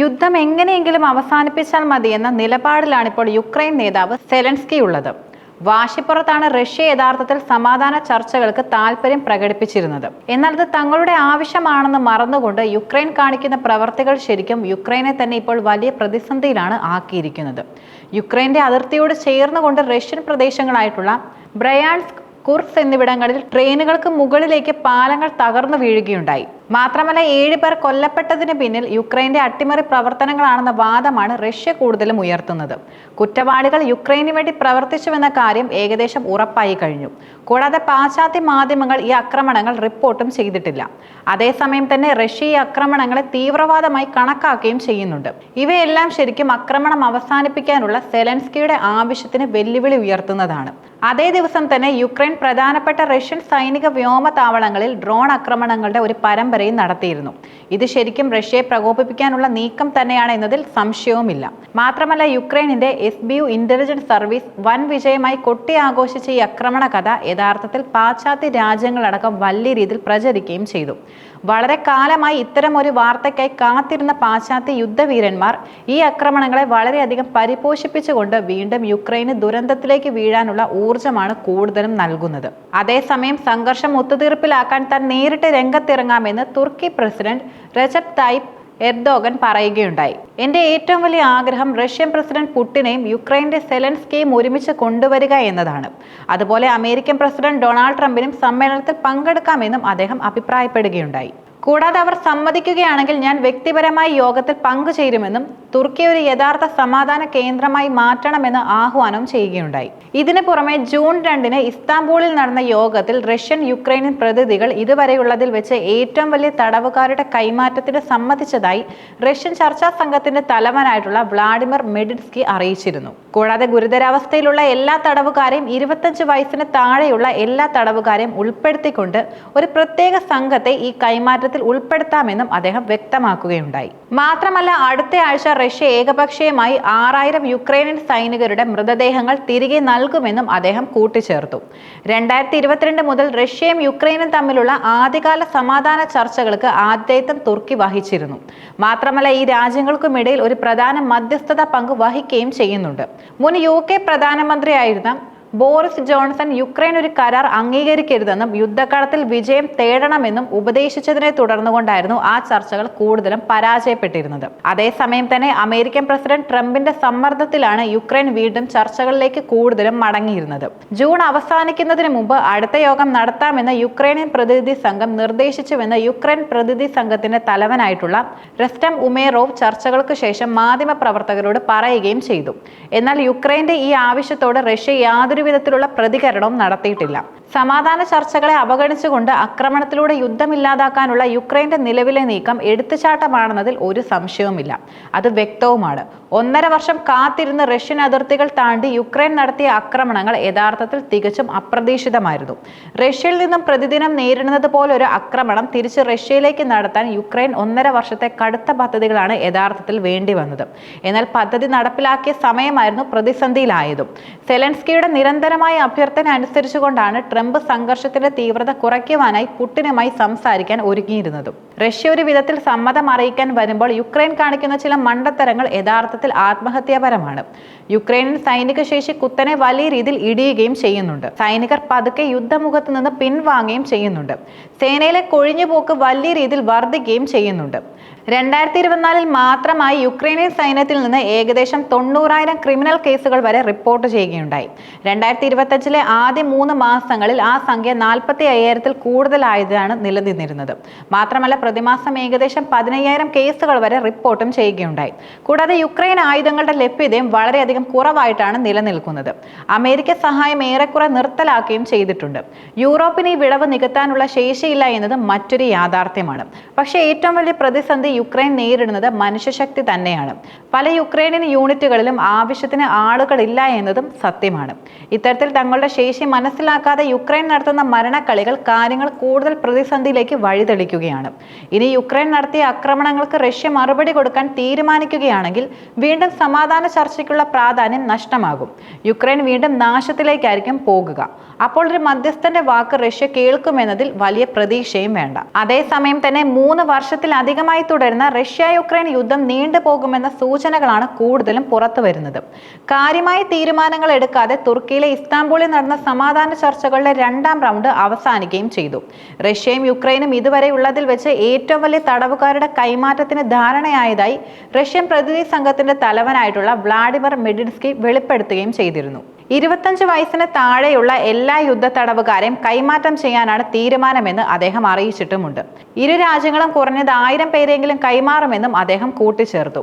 യുദ്ധം എങ്ങനെയെങ്കിലും അവസാനിപ്പിച്ചാൽ മതിയെന്ന നിലപാടിലാണ് ഇപ്പോൾ യുക്രൈൻ നേതാവ് സെലൻസ്കി ഉള്ളത് വാശിപ്പുറത്താണ് റഷ്യ യഥാർത്ഥത്തിൽ സമാധാന ചർച്ചകൾക്ക് താല്പര്യം പ്രകടിപ്പിച്ചിരുന്നത്. എന്നാൽ ഇത് തങ്ങളുടെ ആവശ്യമാണെന്ന് മറന്നുകൊണ്ട് യുക്രൈൻ കാണിക്കുന്ന പ്രവർത്തികൾ ശരിക്കും യുക്രൈനെ തന്നെ ഇപ്പോൾ വലിയ പ്രതിസന്ധിയിലാണ് ആക്കിയിരിക്കുന്നത്. യുക്രൈന്റെ അതിർത്തിയോട് ചേർന്നുകൊണ്ട് റഷ്യൻ പ്രദേശങ്ങളായിട്ടുള്ള ബ്രയാൻസ്ക് കുർസ് എന്നിവിടങ്ങളിൽ ട്രെയിനുകൾക്ക് മുകളിലേക്ക് പാലങ്ങൾ തകർന്നു വീഴുകയുണ്ടായി. മാത്രമല്ല ഏഴ് പേർ കൊല്ലപ്പെട്ടതിന് പിന്നിൽ യുക്രൈന്റെ അട്ടിമറി പ്രവർത്തനങ്ങളാണെന്ന വാദമാണ് റഷ്യ കൂടുതലും ഉയർത്തുന്നത്. കുറ്റവാളികൾ യുക്രൈന് വേണ്ടി പ്രവർത്തിച്ചുവെന്ന കാര്യം ഏകദേശം ഉറപ്പായി കഴിഞ്ഞു. കൂടാതെ പാശ്ചാത്യ മാധ്യമങ്ങൾ ഈ ആക്രമണങ്ങൾ റിപ്പോർട്ടും ചെയ്തിട്ടില്ല. അതേസമയം തന്നെ റഷ്യ ഈ ആക്രമണങ്ങളെ തീവ്രവാദമായി കണക്കാക്കുകയും ചെയ്യുന്നുണ്ട്. ഇവയെല്ലാം ശരിക്കും ആക്രമണം അവസാനിപ്പിക്കാനുള്ള സെലൻസ്കിയുടെ ആവശ്യത്തിന് വെല്ലുവിളി ഉയർത്തുന്നതാണ്. അതേ ദിവസം തന്നെ യുക്രൈൻ പ്രധാനപ്പെട്ട റഷ്യൻ സൈനിക വ്യോമ താവളങ്ങളിൽ ഡ്രോൺ ആക്രമണങ്ങളുടെ ഒരു പരമ്പരയും നടത്തിയിരുന്നു. ഇത് ശരിക്കും റഷ്യയെ പ്രകോപിപ്പിക്കാനുള്ള നീക്കം തന്നെയാണ് എന്നതിൽ സംശയവുമില്ല. മാത്രമല്ല യുക്രൈനിന്റെ S B U intelligence service വൻ വിജയമായി കൊട്ടി ആഘോഷിച്ച ഈ ആക്രമണ കഥ യഥാർത്ഥത്തിൽ പാശ്ചാത്യ രാജ്യങ്ങളടക്കം വലിയ രീതിയിൽ പ്രചരിക്കുകയും ചെയ്തു. വളരെ കാലമായി ഇത്തരം ഒരു വാർത്തയ്ക്കായി കാത്തിരുന്ന പാശ്ചാത്യ യുദ്ധവീരന്മാർ ഈ ആക്രമണങ്ങളെ വളരെയധികം പരിപോഷിപ്പിച്ചുകൊണ്ട് വീണ്ടും യുക്രൈന് ദുരന്തത്തിലേക്ക് വീഴാനുള്ള ഊർജമാണ് കൂടുതലും നൽകുന്നത്. അതേസമയം സംഘർഷം ഒത്തുതീർപ്പിലാക്കാൻ താൻ നേരിട്ട് രംഗത്തിറങ്ങാമെന്ന് തുർക്കി പ്രസിഡന്റ് റജബ് തായിപ്പ് എർദോഗൻ പറയുകയുണ്ടായി. എന്റെ ഏറ്റവും വലിയ ആഗ്രഹം റഷ്യൻ പ്രസിഡന്റ് പുടിനെയും യുക്രൈന്റെ സെലൻസ്കിയും ഒരുമിച്ച് കൊണ്ടുവരിക എന്നതാണ്. അതുപോലെ അമേരിക്കൻ പ്രസിഡന്റ് ഡൊണാൾഡ് ട്രംപിനും സമ്മേളനത്തിൽ പങ്കെടുക്കാമെന്നും അദ്ദേഹം അഭിപ്രായപ്പെടുകയുണ്ടായി. കൂടാതെ അവർ സമ്മതിക്കുകയാണെങ്കിൽ ഞാൻ വ്യക്തിപരമായി യോഗത്തിൽ പങ്കുചേരുമെന്നും തുർക്കി ഒരു യഥാർത്ഥ സമാധാന കേന്ദ്രമായി മാറ്റണമെന്ന് ആഹ്വാനം ചെയ്യുകയുണ്ടായി. ഇതിനു പുറമെ ജൂൺ രണ്ടിന് ഇസ്താംബൂളിൽ നടന്ന യോഗത്തിൽ റഷ്യൻ യുക്രൈനിയൻ പ്രതിനിധികൾ ഇതുവരെയുള്ളതിൽ വെച്ച് ഏറ്റവും വലിയ തടവുകാരുടെ കൈമാറ്റത്തിന് സമ്മതിച്ചതായി റഷ്യൻ ചർച്ചാ സംഘത്തിന്റെ തലവനായിട്ടുള്ള വ്ളാഡിമിർ മെഡിൻസ്കി അറിയിച്ചിരുന്നു. കൂടാതെ ഗുരുതരാവസ്ഥയിലുള്ള എല്ലാ തടവുകാരെയും ഇരുപത്തഞ്ച് വയസ്സിന് താഴെയുള്ള എല്ലാ തടവുകാരെയും ഉൾപ്പെടുത്തിക്കൊണ്ട് ഒരു പ്രത്യേക സംഘത്തെ ഈ കൈമാറ്റത്തിൽ ഉൾപ്പെടുത്താമെന്നും അദ്ദേഹം വ്യക്തമാക്കുകയുണ്ടായി. മാത്രമല്ല അടുത്ത ആഴ്ച റഷ്യ ഏകപക്ഷീയമായി ആറായിരം യുക്രൈനിയൻ സൈനികരുടെ മൃതദേഹങ്ങൾ തിരികെ നൽകുമെന്നും അദ്ദേഹം കൂട്ടിച്ചേർത്തു. രണ്ടായിരത്തി ഇരുപത്തിരണ്ട് മുതൽ റഷ്യയും യുക്രൈനും തമ്മിലുള്ള ആദ്യകാല സമാധാന ചർച്ചകൾക്ക് ആതിഥേയത്വം തുർക്കി വഹിച്ചിരുന്നു. മാത്രമല്ല ഈ രാജ്യങ്ങൾക്കുമിടയിൽ ഒരു പ്രധാന മധ്യസ്ഥത പങ്ക് വഹിക്കുകയും ചെയ്യുന്നുണ്ട്. മുൻ യു കെ പ്രധാനമന്ത്രിയായിരുന്ന ബോറിസ് ജോൺസൺ യുക്രൈൻ ഒരു കരാർ അംഗീകരിക്കരുതെന്നും യുദ്ധക്കളത്തിൽ വിജയം തേടണമെന്നും ഉപദേശിച്ചതിനെ തുടർന്നുകൊണ്ടായിരുന്നു ആ ചർച്ചകൾ കൂടുതലും പരാജയപ്പെട്ടിരുന്നത്. അതേസമയം തന്നെ അമേരിക്കൻ പ്രസിഡന്റ് ട്രംപിന്റെ സമ്മർദ്ദത്തിലാണ് യുക്രൈൻ വീണ്ടും ചർച്ചകളിലേക്ക് കൂടുതലും മടങ്ങിയിരുന്നത്. ജൂൺ അവസാനിക്കുന്നതിന് മുമ്പ് അടുത്ത യോഗം നടത്താമെന്ന് യുക്രൈനിയൻ പ്രതിനിധി സംഘം നിർദ്ദേശിച്ചുവെന്ന് യുക്രൈൻ പ്രതിനിധി സംഘത്തിന്റെ തലവനായിട്ടുള്ള റെസ്റ്റം ഉമേറോവ് ചർച്ചകൾക്ക് ശേഷം മാധ്യമപ്രവർത്തകരോട് പറയുകയും ചെയ്തു. എന്നാൽ യുക്രൈന്റെ ഈ ആവശ്യത്തോട് റഷ്യ യാതൊരു വിധത്തിലുള്ള പ്രതികരണവും നടത്തിയിട്ടില്ല സമാധാന ചർച്ചകളെ അവഗണിച്ചുകൊണ്ട് ആക്രമണത്തിലൂടെ യുദ്ധമില്ലാതാക്കാനുള്ള യുക്രൈന്റെ നിലവിലെ നീക്കം എടുത്തുചാട്ടമാണെന്നതിൽ ഒരു സംശയവുമില്ല. അത് വ്യക്തവുമാണ്. ഒന്നര വർഷം കാത്തിരുന്ന് റഷ്യൻ അതിർത്തികൾ താണ്ടി യുക്രൈൻ നടത്തിയ ആക്രമണങ്ങൾ യഥാർത്ഥത്തിൽ തികച്ചും അപ്രതീക്ഷിതമായിരുന്നു. റഷ്യയിൽ നിന്നും പ്രതിദിനം നേരിടുന്നത് ഒരു ആക്രമണം തിരിച്ച് റഷ്യയിലേക്ക് നടത്താൻ യുക്രൈൻ ഒന്നര വർഷത്തെ കടുത്ത പദ്ധതികളാണ് യഥാർത്ഥത്തിൽ വേണ്ടി വന്നത് എന്നാൽ പദ്ധതി നടപ്പിലാക്കിയ സമയമായിരുന്നു പ്രതിസന്ധിയിലായതും. സെലൻസ്കിയുടെ നിരന്തരമായ അഭ്യർത്ഥന അനുസരിച്ചുകൊണ്ടാണ് ട്രംപ് സംഘർഷത്തിന്റെ തീവ്രത കുറയ്ക്കുവാനായി പുട്ടിനുമായി സംസാരിക്കാൻ ഒരുങ്ങിയിരുന്നതും. റഷ്യ ഒരു വിധത്തിൽ സമ്മതം അറിയിക്കാൻ വരുമ്പോൾ യുക്രൈൻ കാണിക്കുന്ന ചില മണ്ടത്തരങ്ങൾ യഥാർത്ഥത്തിൽ ആത്മഹത്യാപരമാണ്. യുക്രൈനിൽ സൈനിക ശേഷി കുത്തനെ വലിയ രീതിയിൽ ഇടിയുകയും ചെയ്യുന്നുണ്ട്. സൈനികർ പതുക്കെ യുദ്ധമുഖത്ത് നിന്ന് പിൻവാങ്ങുകയും ചെയ്യുന്നുണ്ട്. സേനയിലെ കൊഴിഞ്ഞുപോക്ക് വലിയ രീതിയിൽ വർദ്ധിക്കുകയും ചെയ്യുന്നുണ്ട്. രണ്ടായിരത്തി ഇരുപത്തിനാലിൽ മാത്രമായി യുക്രൈനിയൻ സൈന്യത്തിൽ നിന്ന് ഏകദേശം തൊണ്ണൂറായിരം ക്രിമിനൽ കേസുകൾ വരെ റിപ്പോർട്ട് ചെയ്യുകയുണ്ടായി. രണ്ടായിരത്തി ഇരുപത്തഞ്ചിലെ ആദ്യ മൂന്ന് മാസങ്ങളിൽ ആ സംഖ്യ നാൽപ്പത്തി അയ്യായിരത്തിൽ കൂടുതലായതാണ് നിലനിന്നിരുന്നത്. മാത്രമല്ല പ്രതിമാസം ഏകദേശം പതിനയ്യായിരം കേസുകൾ വരെ റിപ്പോർട്ടും ചെയ്യുകയുണ്ടായി. കൂടാതെ യുക്രൈൻ ആയുധങ്ങളുടെ ലഭ്യതയും വളരെയധികം കുറവായിട്ടാണ് നിലനിൽക്കുന്നത്. അമേരിക്ക സഹായം ഏറെക്കുറെ നിർത്തലാക്കുകയും ചെയ്തിട്ടുണ്ട്. യൂറോപ്പിന് ഈ വിളവ് നികത്താനുള്ള ശേഷിയില്ല എന്നത് മറ്റൊരു യാഥാർത്ഥ്യമാണ്. പക്ഷേ ഏറ്റവും വലിയ പ്രതിസന്ധി യുക്രൈൻ നേരിടുന്നത് മനുഷ്യശക്തി തന്നെയാണ്. പല യുക്രൈനിയൻ യൂണിറ്റുകളിലും ആവശ്യത്തിന് ആളുകളില്ല എന്നതും സത്യമാണ്. ഇത്തരത്തിൽ തങ്ങളുടെ ശേഷി മനസ്സിലാക്കാതെ യുക്രൈൻ നടത്തുന്ന മരണക്കളികൾ കാര്യങ്ങൾ കൂടുതൽ പ്രതിസന്ധിയിലേക്ക് വഴിതെളിക്കുകയാണ്. ഇനി യുക്രൈൻ നടത്തിയ ആക്രമണങ്ങൾക്ക് റഷ്യ മറുപടി കൊടുക്കാൻ തീരുമാനിക്കുകയാണെങ്കിൽ വീണ്ടും സമാധാന ചർച്ചയ്ക്കുള്ള പ്രാധാന്യം നഷ്ടമാകും. യുക്രൈൻ വീണ്ടും നാശത്തിലേക്കായിരിക്കും പോകുക. അപ്പോൾ ഒരു മധ്യസ്ഥന്റെ വാക്ക് റഷ്യ കേൾക്കുമെന്നതിൽ വലിയ പ്രതീക്ഷയും വേണ്ട. അതേസമയം തന്നെ മൂന്ന് വർഷത്തിലധികമായി തുടരുന്ന റഷ്യ യുക്രൈൻ യുദ്ധം നീണ്ടുപോകുമെന്ന സൂചനകളാണ് കൂടുതലും പുറത്തു വരുന്നത്. കാര്യമായ തീരുമാനങ്ങൾ എടുക്കാതെ തുർക്കിയിലെ ഇസ്താംബൂളിൽ നടന്ന സമാധാന ചർച്ചകളുടെ രണ്ടാം റൗണ്ട് അവസാനിക്കുകയും ചെയ്തു. റഷ്യയും യുക്രൈനും ഇതുവരെ ഉള്ളതിൽ വെച്ച് ഏറ്റവും വലിയ തടവുകാരുടെ കൈമാറ്റത്തിന് ധാരണയായതായി റഷ്യൻ പ്രതിനിധി സംഘത്തിന്റെ തലവനായിട്ടുള്ള വ്ളാഡിമർ മെഡിൻസ്കി വെളിപ്പെടുത്തുകയും ചെയ്തിരുന്നു. ഇരുപത്തഞ്ച് വയസ്സിന് താഴെയുള്ള എല്ലാ യുദ്ധ തടവുകാരെയും കൈമാറ്റം ചെയ്യാനാണ് തീരുമാനമെന്ന് അദ്ദേഹം അറിയിച്ചിട്ടുമുണ്ട്. ഇരു രാജ്യങ്ങളും കുറഞ്ഞത് ആയിരം പേരെങ്കിലും കൈമാറുമെന്നും അദ്ദേഹം കൂട്ടിച്ചേർത്തു.